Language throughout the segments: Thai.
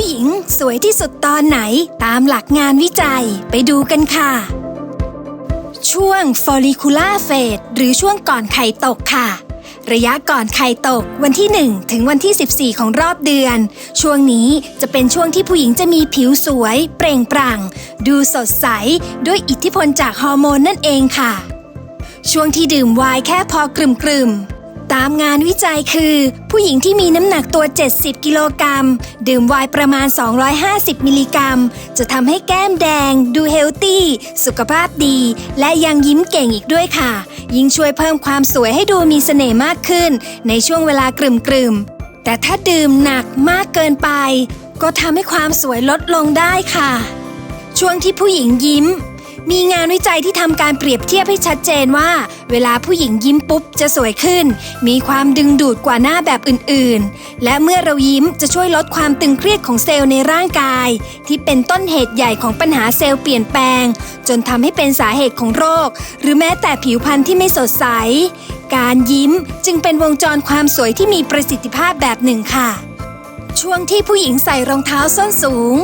ผู้หญิงสวยที่สุดตอนไหนตามหลักงานวิจัยไปดูกันค่ะ ช่วง follicular phase หรือช่วงก่อนไข่ตกค่ะ ระยะก่อนไข่ตกวันที่ 1 ถึงวันที่ 14 ของรอบเดือน ช่วงนี้จะเป็นช่วงที่ผู้หญิงจะมีผิวสวย เปล่งปลั่ง ดูสดใส ด้วยอิทธิพลจากฮอร์โมนนั่นเองค่ะ ช่วงที่ดื่มไวน์แค่พอกรึ่มๆ ตามงานวิจัยคือ ผู้หญิงที่มีน้ำหนักตัว 70 กิโลกรัม ดื่มไวน์ประมาณ 250 มิลลิกรัม จะทำให้แก้มแดง ดูเฮลตี้ สุขภาพดี และยังยิ้มเก่งอีกด้วยค่ะ ยิ่งช่วยเพิ่มความสวยให้ดูมีเสน่ห์มากขึ้น ในช่วงเวลากรึ่มๆแต่ถ้าดื่มหนักมากเกินไป ก็ทำให้ความสวยลดลงได้ค่ะ ช่วงที่ผู้หญิงยิ้ม มีงานวิจัยที่ทำการเปรียบเทียบให้ชัดเจนว่า เวลาผู้หญิงยิ้มปุ๊บจะสวยขึ้น มีความดึงดูดกว่าหน้าแบบอื่นๆ และเมื่อเรายิ้มจะช่วยลดความตึงเครียดของเซลล์ในร่างกาย ที่เป็นต้นเหตุใหญ่ของปัญหาเซลล์เปลี่ยนแปลง จนทำให้เป็นสาเหตุของโรค หรือแม้แต่ผิวพรรณที่ไม่สดใส การยิ้มจึงเป็นวงจรความสวยที่มีประสิทธิภาพแบบหนึ่งค่ะ ช่วงที่ผู้หญิงใส่รองเท้าส้นสูง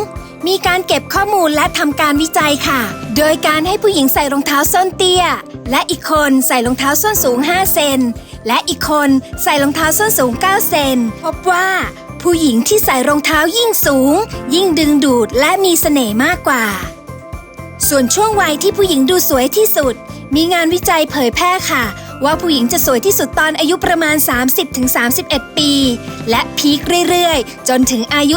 มีการเก็บข้อมูลและทำการวิจัยค่ะ โดยการให้ผู้หญิงใส่รองเท้าส้นเตี้ย และอีกคนใส่รองเท้าส้นสูง 5 เซน และอีกคนใส่รองเท้าส้นสูง 9 เซน พบว่าผู้หญิงที่ใส่รองเท้ายิ่งสูง ยิ่งดึงดูดและมีเสน่ห์มากกว่า ส่วนช่วงวัยที่ผู้หญิงดูสวยที่สุด มีงานวิจัยเผยแพร่ค่ะ ว่าผู้หญิงจะสวยที่สุดตอนอายุประมาณ 30-31 ปี และพีคเรื่อยๆ จนถึงอายุ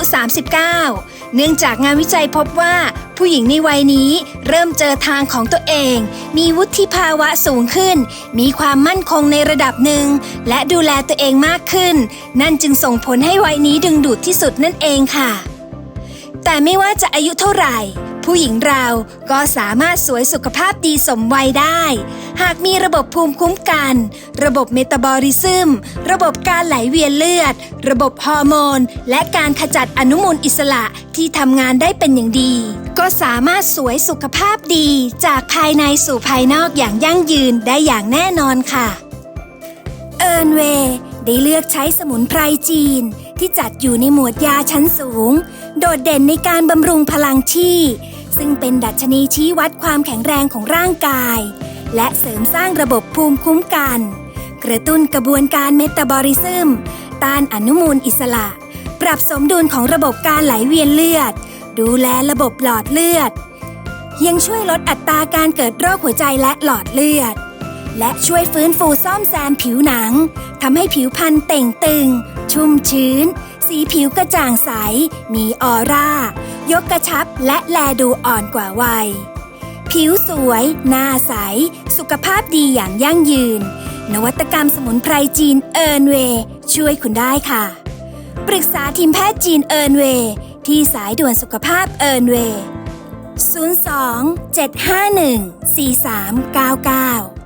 39 เนื่องจากงานวิจัยพบว่า ผู้หญิงในวัยนี้เริ่มเจอทางของตัวเอง มีวุฒิภาวะสูงขึ้น มีความมั่นคงในระดับหนึ่ง และดูแลตัวเองมากขึ้น นั่นจึงส่งผลให้วัยนี้ดึงดูดที่สุดนั่นเองค่ะ แต่ไม่ว่าจะอายุเท่าไหร่ ผู้หญิงเราก็สามารถสวยสุขภาพดีสมวัยได้ หากมีระบบภูมิคุ้มกัน ระบบเมตาบอลิซึม ระบบการไหลเวียนเลือด ระบบฮอร์โมน และการขจัดอนุมูลอิสระที่ทำงานได้เป็นอย่างดี ก็สามารถสวยสุขภาพดี จากภายในสู่ภายนอกอย่างยั่งยืนได้อย่างแน่นอนค่ะเอิร์นเวย์ได้เลือกใช้สมุนไพรจีน ที่จัดอยู่ในหมวดยาชั้นสูง โดดเด่นในการบำรุงพลังชี ซึ่งเป็นดัชนีชี้วัดความแข็งแรงของร่างกาย และเสริมสร้างระบบภูมิคุ้มกัน กระตุ้นกระบวนการเมตาบอลิซึม ต้านอนุมูลอิสระ ปรับสมดุลของระบบการไหลเวียนเลือด ดูแลระบบหลอดเลือด ยังช่วยลดอัตราการเกิดโรคหัวใจและหลอดเลือด และช่วยฟื้นฟูซ่อมแซมผิวหนังทำให้ผิวพรรณเต่งตึง ชุ่มชื้น สีผิวกระจ่างใส มีออร่า ยกกระชับและแลดูอ่อนกว่าวัย ผิวสวย หน้าใส สุขภาพดีอย่างยั่งยืน นวัตกรรมสมุนไพรจีนเอิร์นเวย์ช่วยคุณได้ค่ะ ปรึกษาทีมแพทย์จีนเอิร์นเวย์ที่สายด่วนสุขภาพเอิร์นเวย์02 751 4399